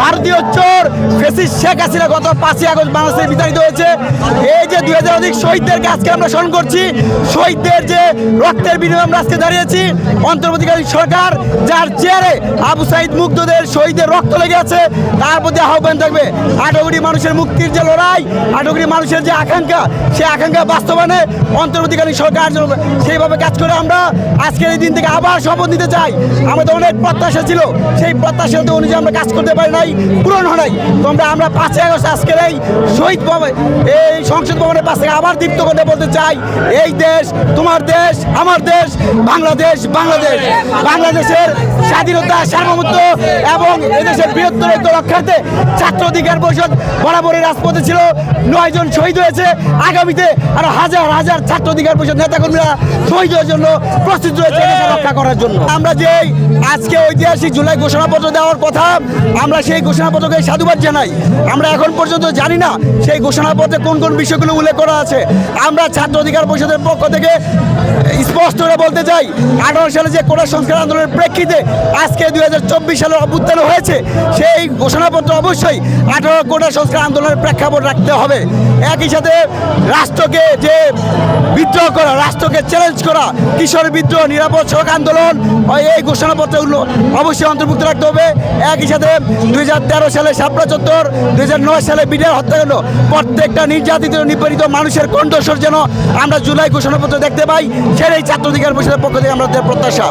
ভারতীয় চোর, ফেসিস শেখ হাসিনা গত পাঁচই আগস্ট বাংলাদেশে বিতাড়িত হয়েছে। এই যে দুই হাজার অধিক শহীদদেরকে আজকে আমরা স্মরণ করছি, শহীদদের যে রক্তের বিনিময়ে আমরা আজকে দাঁড়িয়েছি, অন্তর্বর্তীকালীন সরকার, যার চেয়ারে আবু সাইদ মুগ্ধদের শহীদের রক্ত লেগে আছে, তার প্রতি আহ্বান থাকবে। আটগুড়ি মানুষের মুক্তির যে লড়াই আটগুড়ি মানুষের যে আকাঙ্ক্ষা সেই আকাঙ্ক্ষা বাস্তবায়নে অন্তর্বর্তীকালীন সরকার সেইভাবে কাজ করে আমরা আজকের এই দিন থেকে আবার শপথ নিতে চাই। আমাদের অনেক প্রত্যাশা ছিল, সেই প্রত্যাশা অনুযায়ী আমরা কাজ করতে পারি নাই। পূরণ হয় নাই। তোমরা, আমরা পাঁচই আগস্ট আজকের এই শহীদ ভবন, এই সংসদ ভবনের পাশে আবার দীপ্ত করতে বলতে চাই, এই দেশ তোমার দেশ, আমার দেশ, বাংলাদেশ বাংলাদেশ। বাংলাদেশের স্বাধীনতা, সার্বভৌমত্ব এবং এদেশের বৃহত্তর রক্ষার্থে ছাত্র অধিকার পরিষদ বরাবরই রাজপথে ছিল। নয় জন শহীদ হয়েছে। আগামীতে আরও হাজার হাজার ছাত্র অধিকার পরিষদ নেতাকর্মীরা শহীদ হওয়ার জন্য প্রস্তুত রয়েছে রক্ষা করার জন্য। আমরা যে আজকে ঐতিহাসিক জুলাই ঘোষণাপত্র দেওয়ার কথা, আমরা সেই ঘোষণাপত্রকে সাধুবাদ জানাই। আমরা এখন পর্যন্ত জানি না সেই ঘোষণাপত্রে কোন কোন বিষয়গুলো উল্লেখ করা আছে। আমরা ছাত্র অধিকার পরিষদের পক্ষ থেকে স্পষ্ট করে বলতে চাই, আঠারো সালে যে কোটা সংস্কার আন্দোলনের প্রেক্ষিতে আজকে দুই হাজার চব্বিশ সালের অভ্যুত্থান হয়েছে, সেই ঘোষণাপত্র অবশ্যই আঠারো কোটা সংস্কার আন্দোলনের প্রেক্ষাপট রাখতে হবে। একই সাথে রাষ্ট্রকে যে বিদ্রোহ করা, রাষ্ট্রকে চ্যালেঞ্জ করা, কিশোর বিদ্রোহ, নিরাপদ সড়ক আন্দোলন এই ঘোষণাপত্রগুলো অবশ্যই অন্তর্ভুক্ত রাখতে হবে। একই সাথে দুই সালে শাপলা চত্বর দু হাজার নয় সালে বিডিআর হত্যাকাণ্ড প্রত্যেকটা নির্যাতিত, নিপীড়িত মানুষের কণ্ঠস্বর যেন আমরা জুলাই ঘোষণাপত্র দেখতে পাই, সেটাই ছাত্র অধিকার পরিষদের পক্ষ থেকে আমাদের প্রত্যাশা।